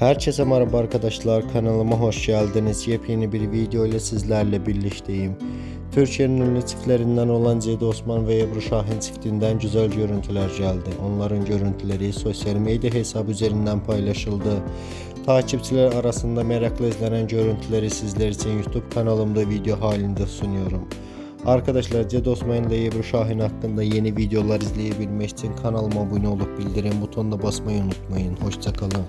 Herkese merhaba arkadaşlar kanalıma hoş geldiniz. Yepyeni bir video ile sizlerle birlikteyim. Türkiye'nin ünlü çiftlerinden olan Cedi Osman ve Ebru Şahin çiftinden güzel görüntüler geldi. Onların görüntüleri sosyal medya hesabı üzerinden paylaşıldı. Takipçiler arasında merakla izlenen görüntüleri sizler için YouTube kanalımda video halinde sunuyorum. Arkadaşlar Cedi Osman ile Ebru Şahin hakkında yeni videolar izleyebilmek için kanalıma abone olup bildirim butonuna basmayı unutmayın. Hoşçakalın.